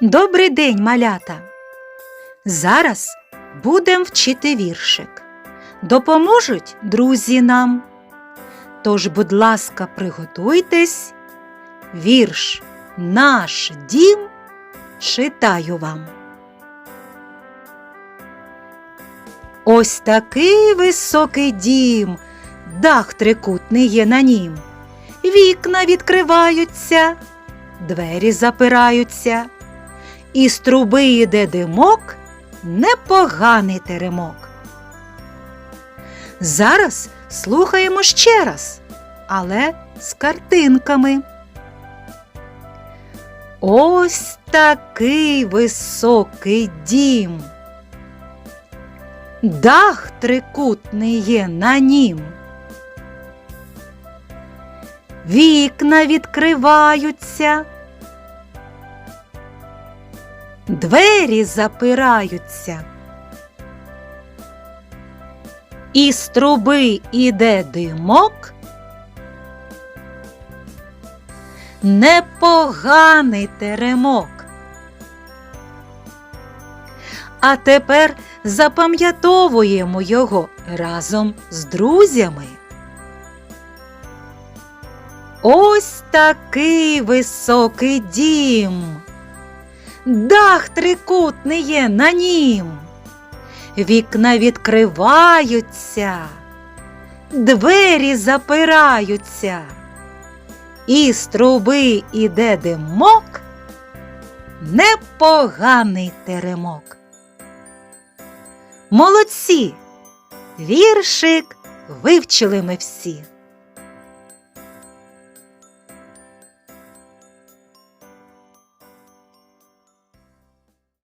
Добрий день, малята! Зараз будем вчити віршик. Допоможуть друзі нам. Тож, будь ласка, приготуйтесь. Вірш Наш дім читаю вам. Ось такий високий дім, дах трикутний є на нім. Вікна відкриваються, двері запираються, і з труби йде димок, непоганий теремок. Зараз слухаємо ще раз, але з картинками. Ось такий високий дім. Дах трикутний є на нім. Вікна відкриваються. Двері запираються. Із труби іде димок. Непоганий теремок. А тепер запам'ятовуємо його разом з друзями. Ось такий високий дім. Дах трикутний є на нім. Вікна відкриваються, двері запираються, і з труби іде димок, непоганий теремок. Молодці! Віршик вивчили ми всі.